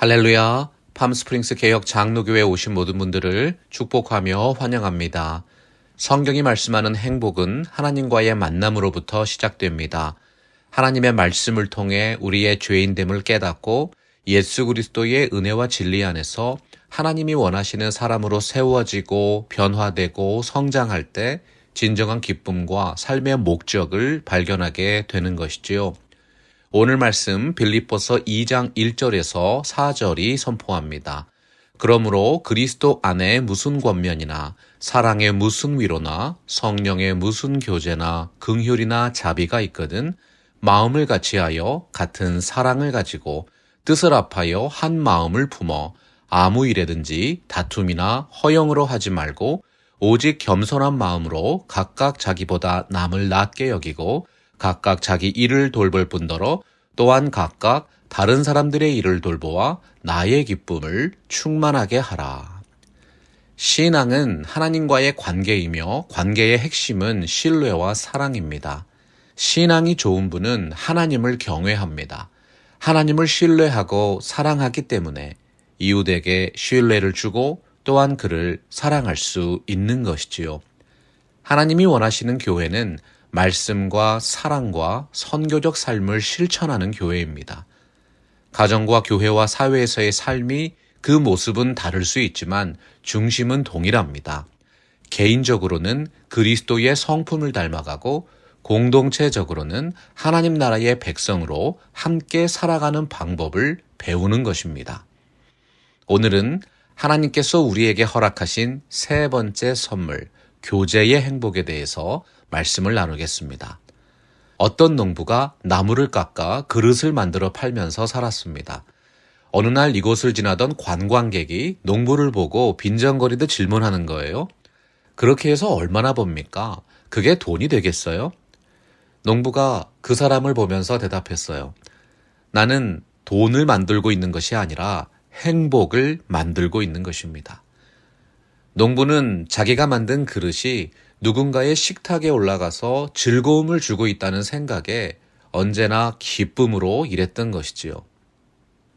할렐루야. 팜스프링스 개혁 장로교회에 오신 모든 분들을 축복하며 환영합니다. 성경이 말씀하는 행복은 하나님과의 만남으로부터 시작됩니다. 하나님의 말씀을 통해 우리의 죄인됨을 깨닫고 예수 그리스도의 은혜와 진리 안에서 하나님이 원하시는 사람으로 세워지고 변화되고 성장할 때 진정한 기쁨과 삶의 목적을 발견하게 되는 것이지요. 오늘 말씀 빌립보서 2장 1절에서 4절이 선포합니다. 그러므로 그리스도 안에 무슨 권면이나 사랑의 무슨 위로나 성령의 무슨 교제나 긍휼이나 자비가 있거든 마음을 같이하여 같은 사랑을 가지고 뜻을 합하여 한 마음을 품어 아무 일에든지 다툼이나 허영으로 하지 말고 오직 겸손한 마음으로 각각 자기보다 남을 낮게 여기고 각각 자기 일을 돌볼 뿐더러 또한 각각 다른 사람들의 일을 돌보아 나의 기쁨을 충만하게 하라. 신앙은 하나님과의 관계이며 관계의 핵심은 신뢰와 사랑입니다. 신앙이 좋은 분은 하나님을 경외합니다. 하나님을 신뢰하고 사랑하기 때문에 이웃에게 신뢰를 주고 또한 그를 사랑할 수 있는 것이지요. 하나님이 원하시는 교회는 말씀과 사랑과 선교적 삶을 실천하는 교회입니다. 가정과 교회와 사회에서의 삶이 그 모습은 다를 수 있지만 중심은 동일합니다. 개인적으로는 그리스도의 성품을 닮아가고 공동체적으로는 하나님 나라의 백성으로 함께 살아가는 방법을 배우는 것입니다. 오늘은 하나님께서 우리에게 허락하신 세 번째 선물, 교제의 행복에 대해서 말씀을 나누겠습니다. 어떤 농부가 나무를 깎아 그릇을 만들어 팔면서 살았습니다. 어느 날 이곳을 지나던 관광객이 농부를 보고 빈정거리듯 질문하는 거예요. 그렇게 해서 얼마나 법니까? 그게 돈이 되겠어요? 농부가 그 사람을 보면서 대답했어요. 나는 돈을 만들고 있는 것이 아니라 행복을 만들고 있는 것입니다. 농부는 자기가 만든 그릇이 누군가의 식탁에 올라가서 즐거움을 주고 있다는 생각에 언제나 기쁨으로 일했던 것이지요.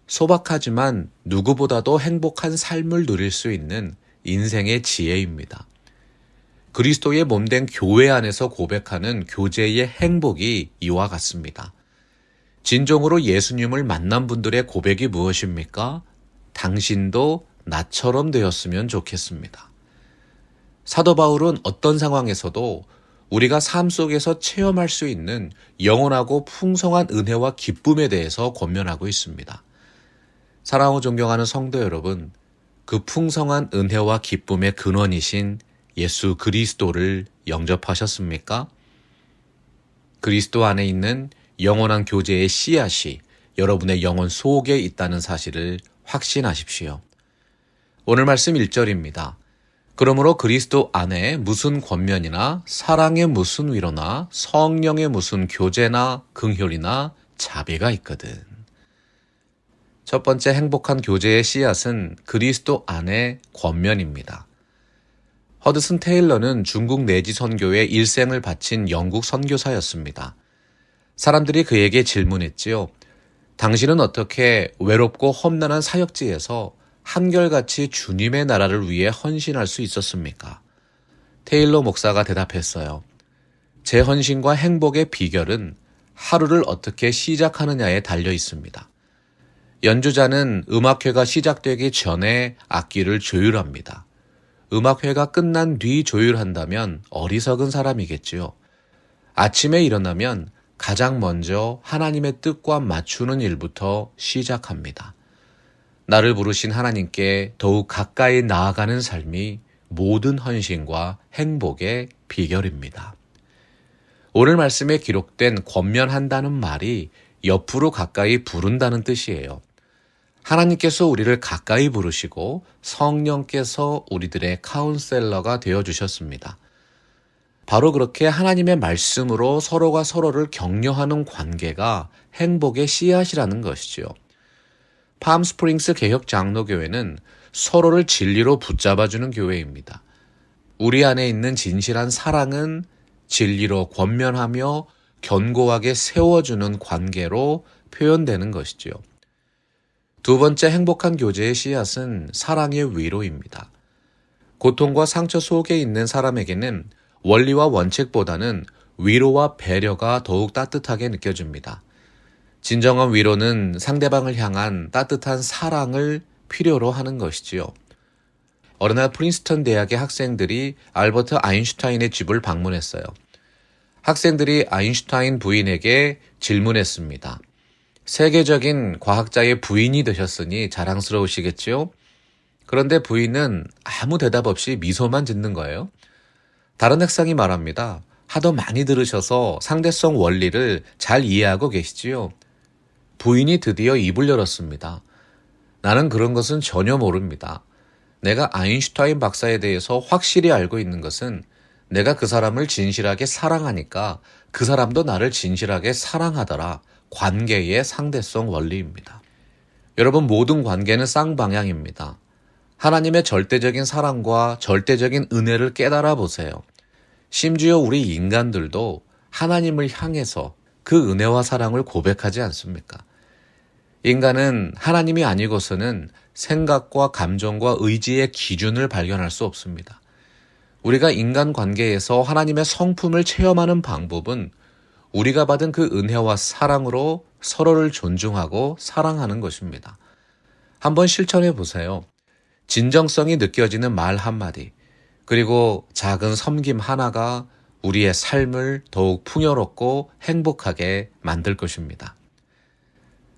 소박하지만 누구보다도 행복한 삶을 누릴 수 있는 인생의 지혜입니다. 그리스도의 몸된 교회 안에서 고백하는 교제의 행복이 이와 같습니다. 진정으로 예수님을 만난 분들의 고백이 무엇입니까? 당신도 나처럼 되었으면 좋겠습니다. 사도 바울은 어떤 상황에서도 우리가 삶 속에서 체험할 수 있는 영원하고 풍성한 은혜와 기쁨에 대해서 권면하고 있습니다. 사랑하고 존경하는 성도 여러분, 그 풍성한 은혜와 기쁨의 근원이신 예수 그리스도를 영접하셨습니까? 그리스도 안에 있는 영원한 교제의 씨앗이 여러분의 영혼 속에 있다는 사실을 확신하십시오. 오늘 말씀 1절입니다. 그러므로 그리스도 안에 무슨 권면이나 사랑의 무슨 위로나 성령의 무슨 교제나 긍휼이나 자비가 있거든. 첫 번째 행복한 교제의 씨앗은 그리스도 안의 권면입니다. 허드슨 테일러는 중국 내지 선교에 일생을 바친 영국 선교사였습니다. 사람들이 그에게 질문했지요. 당신은 어떻게 외롭고 험난한 사역지에서 한결같이 주님의 나라를 위해 헌신할 수 있었습니까? 테일러 목사가 대답했어요. 제 헌신과 행복의 비결은 하루를 어떻게 시작하느냐에 달려 있습니다. 연주자는 음악회가 시작되기 전에 악기를 조율합니다. 음악회가 끝난 뒤 조율한다면 어리석은 사람이겠지요. 아침에 일어나면 가장 먼저 하나님의 뜻과 맞추는 일부터 시작합니다. 나를 부르신 하나님께 더욱 가까이 나아가는 삶이 모든 헌신과 행복의 비결입니다. 오늘 말씀에 기록된 권면한다는 말이 옆으로 가까이 부른다는 뜻이에요. 하나님께서 우리를 가까이 부르시고 성령께서 우리들의 카운셀러가 되어 주셨습니다. 바로 그렇게 하나님의 말씀으로 서로가 서로를 격려하는 관계가 행복의 씨앗이라는 것이지요. 팜스프링스 개혁 장로교회는 서로를 진리로 붙잡아주는 교회입니다. 우리 안에 있는 진실한 사랑은 진리로 두 번째 행복한 교제의 씨앗은 사랑의 위로입니다. 고통과 상처 속에 있는 사람에게는 원리와 원칙보다는 위로와 배려가 더욱 따뜻하게 느껴집니다. 진정한 위로는 상대방을 향한 따뜻한 사랑을 필요로 하는 것이지요. 어느 날 프린스턴 대학의 학생들이 알버트 아인슈타인의 집을 방문했어요. 학생들이 아인슈타인 부인에게 질문했습니다. 세계적인 과학자의 부인이 되셨으니 자랑스러우시겠지요? 그런데 부인은 아무 대답 없이 미소만 짓는 거예요. 다른 학생이 말합니다. 하도 많이 들으셔서 상대성 원리를 잘 이해하고 계시지요? 부인이 드디어 입을 열었습니다. 나는 그런 것은 전혀 모릅니다. 내가 아인슈타인 박사에 대해서 확실히 알고 있는 것은 내가 그 사람을 진실하게 사랑하니까 그 사람도 나를 진실하게 사랑하더라. 관계의 상대성 원리입니다. 여러분, 모든 관계는 쌍방향입니다. 하나님의 절대적인 사랑과 절대적인 은혜를 깨달아 보세요. 심지어 우리 인간들도 하나님을 향해서 그 은혜와 사랑을 고백하지 않습니까? 인간은 하나님이 아니고서는 생각과 감정과 의지의 기준을 발견할 수 없습니다. 우리가 인간 관계에서 하나님의 성품을 체험하는 방법은 우리가 받은 그 은혜와 사랑으로 서로를 존중하고 사랑하는 것입니다. 한번 실천해 보세요. 진정성이 느껴지는 말 한마디, 그리고 작은 섬김 하나가 우리의 삶을 더욱 풍요롭고 행복하게 만들 것입니다.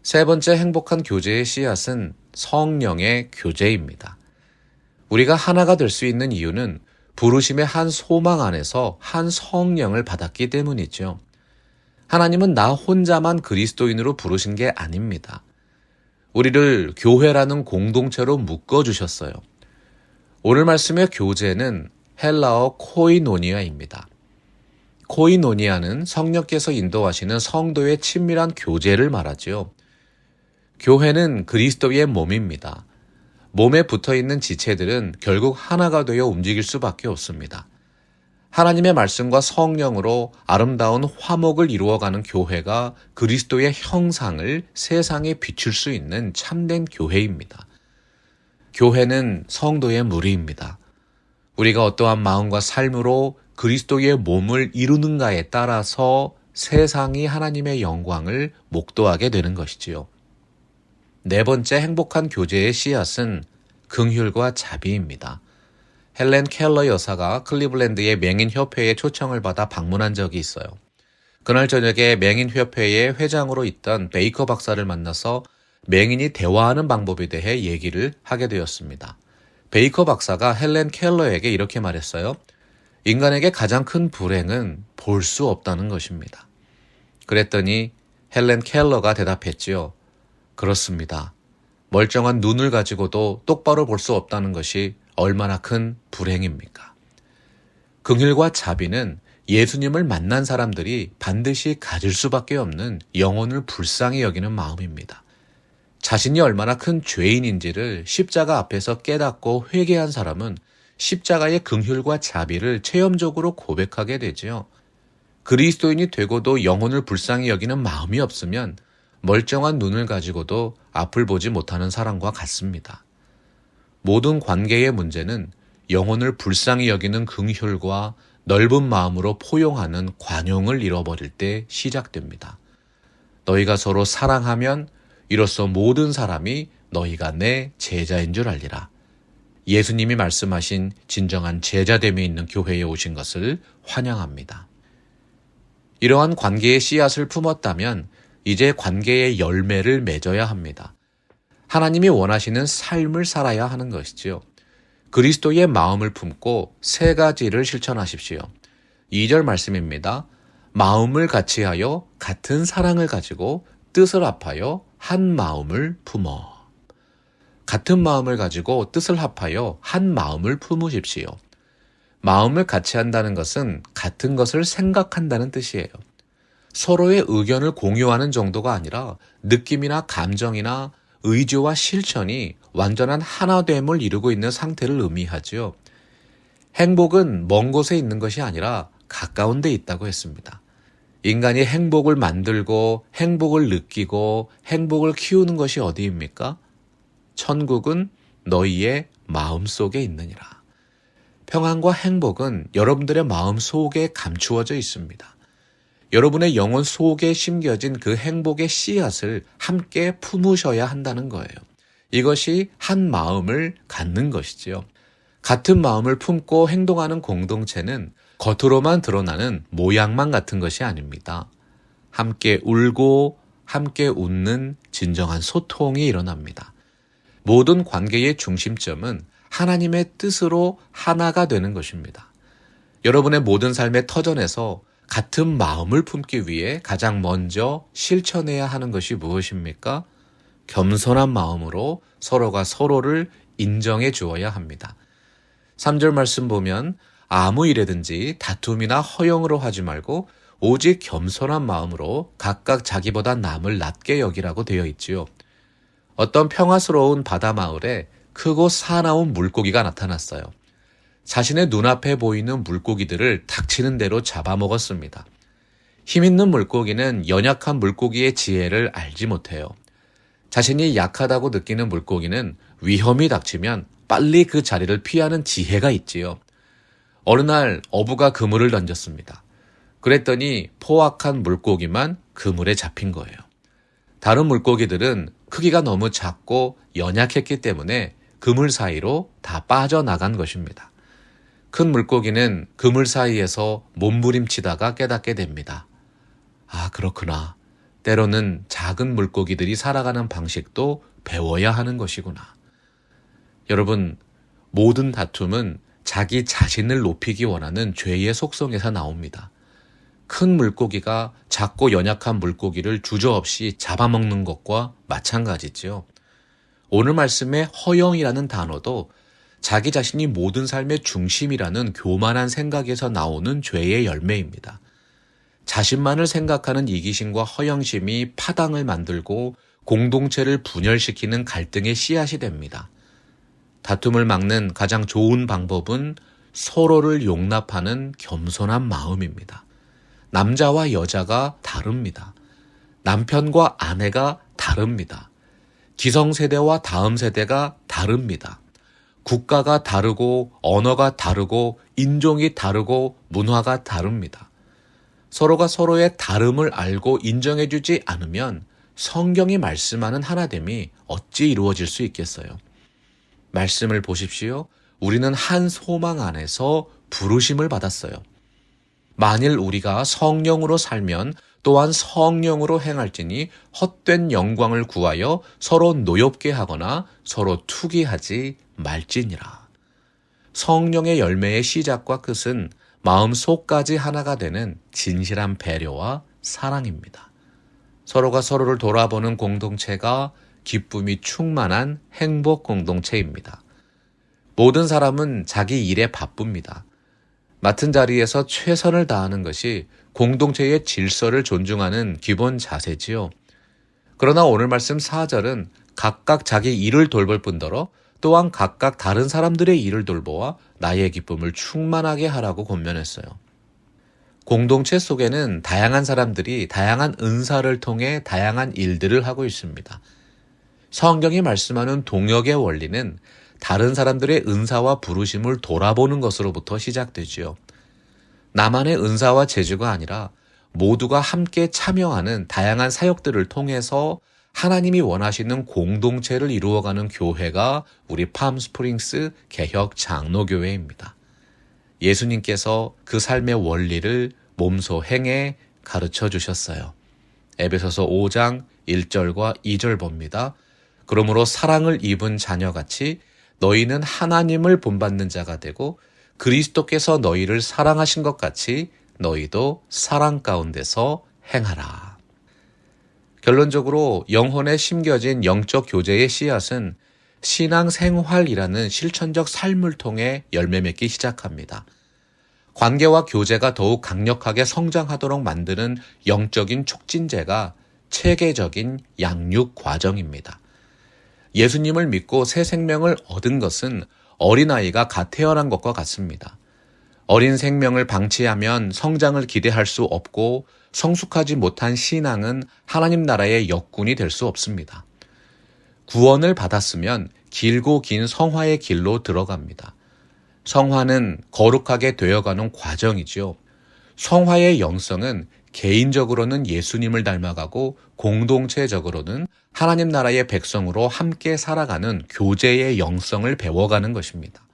세 번째 행복한 교제의 씨앗은 성령의 교제입니다. 우리가 하나가 될 수 있는 이유는 부르심의 한 소망 안에서 한 성령을 받았기 때문이죠. 하나님은 나 혼자만 그리스도인으로 부르신 게 아닙니다. 우리를 교회라는 공동체로 묶어주셨어요. 오늘 말씀의 교제는 헬라어 코이노니아입니다. 코이노니아는 성령께서 인도하시는 성도의 친밀한 교제를 말하지요. 교회는 그리스도의 몸입니다. 몸에 붙어 있는 지체들은 결국 하나가 되어 움직일 수밖에 없습니다. 하나님의 말씀과 성령으로 아름다운 화목을 이루어가는 교회가 그리스도의 형상을 세상에 비출 수 있는 참된 교회입니다. 교회는 성도의 무리입니다. 우리가 어떠한 마음과 삶으로 그리스도의 몸을 이루는가에 따라서 세상이 하나님의 영광을 목도하게 되는 것이지요. 네 번째 행복한 교제의 씨앗은 긍휼과 자비입니다. 헬렌 켈러 여사가 클리블랜드의 맹인협회에 초청을 받아 방문한 적이 있어요. 그날 저녁에 맹인협회의 회장으로 있던 베이커 박사를 만나서 맹인이 대화하는 방법에 대해 얘기를 하게 되었습니다. 베이커 박사가 헬렌 켈러에게 이렇게 말했어요. 인간에게 가장 큰 불행은 볼 수 없다는 것입니다. 그랬더니 헬렌 켈러가 대답했지요. 그렇습니다. 멀쩡한 눈을 가지고도 똑바로 볼 수 없다는 것이 얼마나 큰 불행입니까? 긍휼과 자비는 예수님을 만난 사람들이 반드시 가질 수밖에 없는 영혼을 불쌍히 여기는 마음입니다. 자신이 얼마나 큰 죄인인지를 십자가 앞에서 깨닫고 회개한 사람은 십자가의 긍휼과 자비를 체험적으로 고백하게 되지요. 그리스도인이 되고도 영혼을 불쌍히 여기는 마음이 없으면 멀쩡한 눈을 가지고도 앞을 보지 못하는 사람과 같습니다. 모든 관계의 문제는 영혼을 불쌍히 여기는 긍휼과 넓은 마음으로 포용하는 관용을 잃어버릴 때 시작됩니다. 너희가 서로 사랑하면 이로써 모든 사람이 너희가 내 제자인 줄 알리라. 예수님이 말씀하신 진정한 제자됨이 있는 교회에 오신 것을 환영합니다. 이러한 관계의 씨앗을 품었다면 이제 관계의 열매를 맺어야 합니다. 하나님이 원하시는 삶을 살아야 하는 것이지요. 그리스도의 마음을 품고 세 가지를 실천하십시오. 2절 말씀입니다. 마음을 같이 하여 같은 사랑을 가지고 뜻을 합하여 한 마음을 품어. 같은 마음을 가지고 뜻을 합하여 한 마음을 품으십시오. 마음을 같이 한다는 것은 같은 것을 생각한다는 뜻이에요. 서로의 의견을 공유하는 정도가 아니라 느낌이나 감정이나 의지와 실천이 완전한 하나됨을 이루고 있는 상태를 의미하지요. 행복은 먼 곳에 있는 것이 아니라 가까운 데 있다고 했습니다. 인간이 행복을 만들고 행복을 느끼고 행복을 키우는 것이 어디입니까? 천국은 너희의 마음 속에 있느니라. 평안과 행복은 여러분들의 마음 속에 감추어져 있습니다. 여러분의 영혼 속에 심겨진 그 행복의 씨앗을 함께 품으셔야 한다는 거예요. 이것이 한 마음을 갖는 것이지요. 같은 마음을 품고 행동하는 공동체는 겉으로만 드러나는 모양만 같은 것이 아닙니다. 함께 울고 함께 웃는 진정한 소통이 일어납니다. 모든 관계의 중심점은 하나님의 뜻으로 하나가 되는 것입니다. 여러분의 모든 삶의 터전에서 같은 마음을 품기 위해 가장 먼저 실천해야 하는 것이 무엇입니까? 겸손한 마음으로 서로가 서로를 인정해 주어야 합니다. 3절 말씀 보면 아무 일에든지 다툼이나 허영으로 하지 말고 오직 겸손한 마음으로 각각 자기보다 남을 낮게 여기라고 되어 있지요. 어떤 평화스러운 바다 마을에 크고 사나운 물고기가 나타났어요. 자신의 눈앞에 보이는 물고기들을 닥치는 대로 잡아먹었습니다. 힘있는 물고기는 연약한 물고기의 지혜를 알지 못해요. 자신이 약하다고 느끼는 물고기는 위험이 닥치면 빨리 그 자리를 피하는 지혜가 있지요. 어느 날 어부가 그물을 던졌습니다. 그랬더니 포악한 물고기만 그물에 잡힌 거예요. 다른 물고기들은 크기가 너무 작고 연약했기 때문에 그물 사이로 다 빠져나간 것입니다. 큰 물고기는 그물 사이에서 몸부림치다가 깨닫게 됩니다. 아, 그렇구나. 때로는 작은 물고기들이 살아가는 방식도 배워야 하는 것이구나. 여러분, 모든 다툼은 자기 자신을 높이기 원하는 죄의 속성에서 나옵니다. 큰 물고기가 작고 연약한 물고기를 주저없이 잡아먹는 것과 마찬가지지요. 오늘 말씀의 허영이라는 단어도 자기 자신이 모든 삶의 중심이라는 교만한 생각에서 나오는 죄의 열매입니다. 자신만을 생각하는 이기심과 허영심이 파당을 만들고 공동체를 분열시키는 갈등의 씨앗이 됩니다. 다툼을 막는 가장 좋은 방법은 서로를 용납하는 겸손한 마음입니다. 남자와 여자가 다릅니다. 남편과 아내가 다릅니다. 기성세대와 다음 세대가 다릅니다. 국가가 다르고 언어가 다르고 인종이 다르고 문화가 다릅니다. 서로가 서로의 다름을 알고 인정해주지 않으면 성경이 말씀하는 하나됨이 어찌 이루어질 수 있겠어요? 말씀을 보십시오. 우리는 한 소망 안에서 부르심을 받았어요. 만일 우리가 성령으로 살면 또한 성령으로 행할지니 헛된 영광을 구하여 서로 노엽게 하거나 서로 투기하지 말지니라. 성령의 열매의 시작과 끝은 마음 속까지 하나가 되는 진실한 배려와 사랑입니다. 서로가 서로를 돌아보는 공동체가 기쁨이 충만한 행복 공동체입니다. 모든 사람은 자기 일에 바쁩니다. 맡은 자리에서 최선을 다하는 것이 공동체의 질서를 존중하는 기본 자세지요. 그러나 오늘 말씀 4절은 각각 자기 일을 돌볼 뿐더러 또한 각각 다른 사람들의 일을 돌보아 나의 기쁨을 충만하게 하라고 권면했어요. 공동체 속에는 다양한 사람들이 다양한 은사를 통해 다양한 일들을 하고 있습니다. 성경이 말씀하는 동역의 원리는 다른 사람들의 은사와 부르심을 돌아보는 것으로부터 시작되지요. 나만의 은사와 재주가 아니라 모두가 함께 참여하는 다양한 사역들을 통해서 하나님이 원하시는 공동체를 이루어가는 교회가 우리 팜스프링스 개혁 장로교회입니다. 예수님께서 그 삶의 원리를 몸소 행해 가르쳐 주셨어요. 에베소서 5장 1절과 2절 봅니다. 그러므로 사랑을 입은 자녀같이 너희는 하나님을 본받는 자가 되고 그리스도께서 너희를 사랑하신 것 같이 너희도 사랑 가운데서 행하라. 결론적으로 영혼에 심겨진 영적 교제의 씨앗은 신앙 생활이라는 실천적 삶을 통해 열매 맺기 시작합니다. 관계와 교제가 더욱 강력하게 성장하도록 만드는 영적인 촉진제가 체계적인 양육 과정입니다. 예수님을 믿고 새 생명을 얻은 것은 어린아이가 갓 태어난 것과 같습니다. 어린 생명을 방치하면 성장을 기대할 수 없고 성숙하지 못한 신앙은 하나님 나라의 역군이 될 수 없습니다. 구원을 받았으면 길고 긴 성화의 길로 들어갑니다. 성화는 거룩하게 되어가는 과정이지요. 성화의 영성은 개인적으로는 예수님을 닮아가고 공동체적으로는 하나님 나라의 백성으로 함께 살아가는 교제의 영성을 배워가는 것입니다.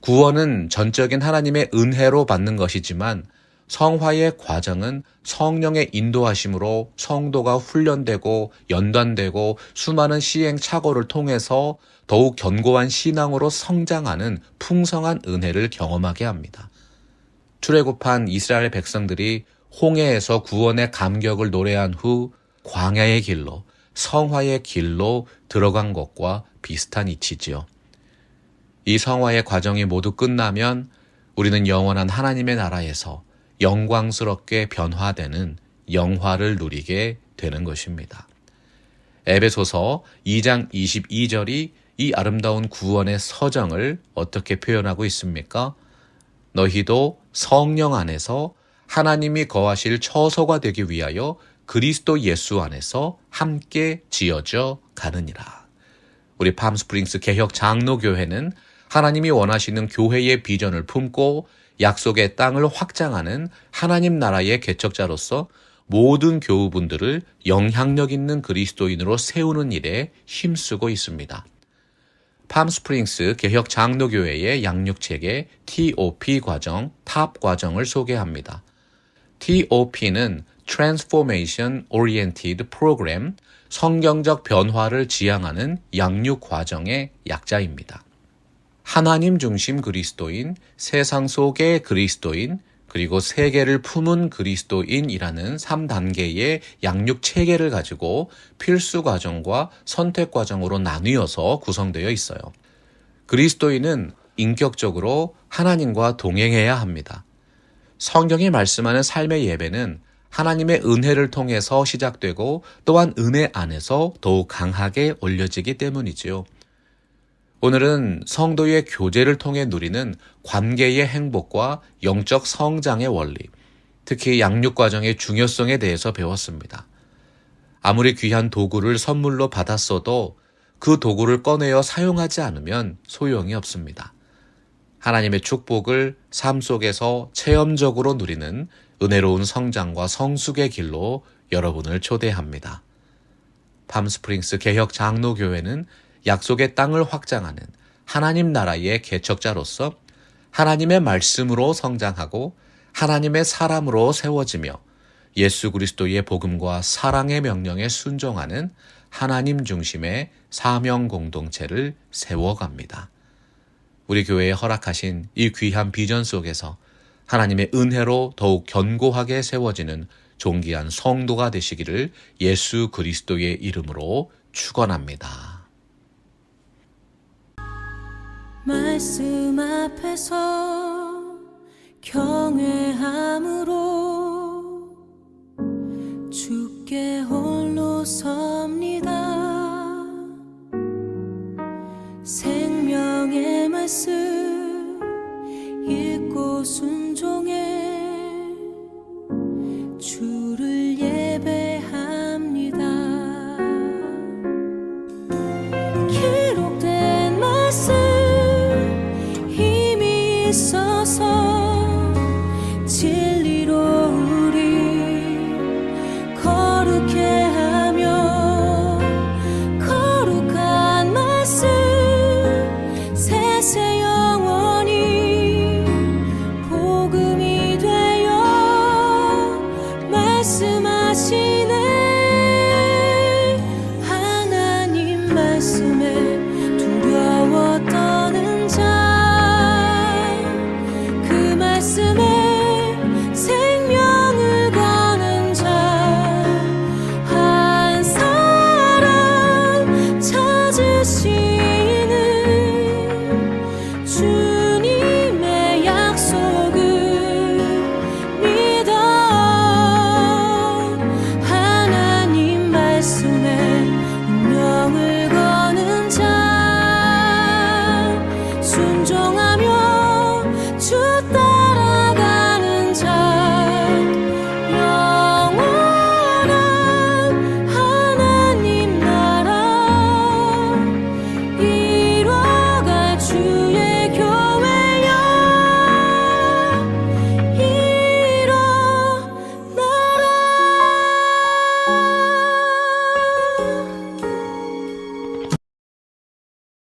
구원은 전적인 하나님의 은혜로 받는 것이지만 성화의 과정은 성령의 인도하심으로 성도가 훈련되고 연단되고 수많은 시행착오를 통해서 더욱 견고한 신앙으로 성장하는 풍성한 은혜를 경험하게 합니다. 출애굽한 이스라엘 백성들이 홍해에서 구원의 감격을 노래한 후 광야의 길로 성화의 길로 들어간 것과 비슷한 이치지요. 이 성화의 과정이 모두 끝나면 우리는 영원한 하나님의 나라에서 영광스럽게 변화되는 영화를 누리게 되는 것입니다. 에베소서 2장 22절이 이 아름다운 구원의 서정을 어떻게 표현하고 있습니까? 너희도 성령 안에서 하나님이 거하실 처소가 되기 위하여 그리스도 예수 안에서 함께 지어져 가느니라. 우리 팜스프링스 개혁 장로교회는 하나님이 원하시는 교회의 비전을 품고 약속의 땅을 확장하는 하나님 나라의 개척자로서 모든 교우분들을 영향력 있는 그리스도인으로 세우는 일에 힘쓰고 있습니다. 팜스프링스 개혁 장로교회의 양육체계 TOP 과정, 탑 과정을 소개합니다. TOP는 Transformation Oriented Program, 성경적 변화를 지향하는 양육 과정의 약자입니다. 하나님 중심 그리스도인, 세상 속의 그리스도인, 그리고 세계를 품은 그리스도인이라는 3단계의 양육 체계를 가지고 필수 과정과 선택 과정으로 나뉘어서 구성되어 있어요. 그리스도인은 인격적으로 하나님과 동행해야 합니다. 성경이 말씀하는 삶의 예배는 하나님의 은혜를 통해서 시작되고 또한 은혜 안에서 더욱 강하게 올려지기 때문이지요. 오늘은 성도의 교제를 통해 누리는 관계의 행복과 영적 성장의 원리, 특히 양육 과정의 중요성에 대해서 배웠습니다. 아무리 귀한 도구를 선물로 받았어도 그 도구를 꺼내어 사용하지 않으면 소용이 없습니다. 하나님의 축복을 삶 속에서 체험적으로 누리는 은혜로운 성장과 성숙의 길로 여러분을 초대합니다. 팜스프링스 개혁 장로교회는 약속의 땅을 확장하는 하나님 나라의 개척자로서 하나님의 말씀으로 성장하고 하나님의 사람으로 세워지며 예수 그리스도의 복음과 사랑의 명령에 순종하는 하나님 중심의 사명 공동체를 세워갑니다. 우리 교회에 허락하신 이 귀한 비전 속에서 하나님의 은혜로 더욱 견고하게 세워지는 존귀한 성도가 되시기를 예수 그리스도의 이름으로 축원합니다. 말씀 앞에서 경외함으로 주께 홀로 섭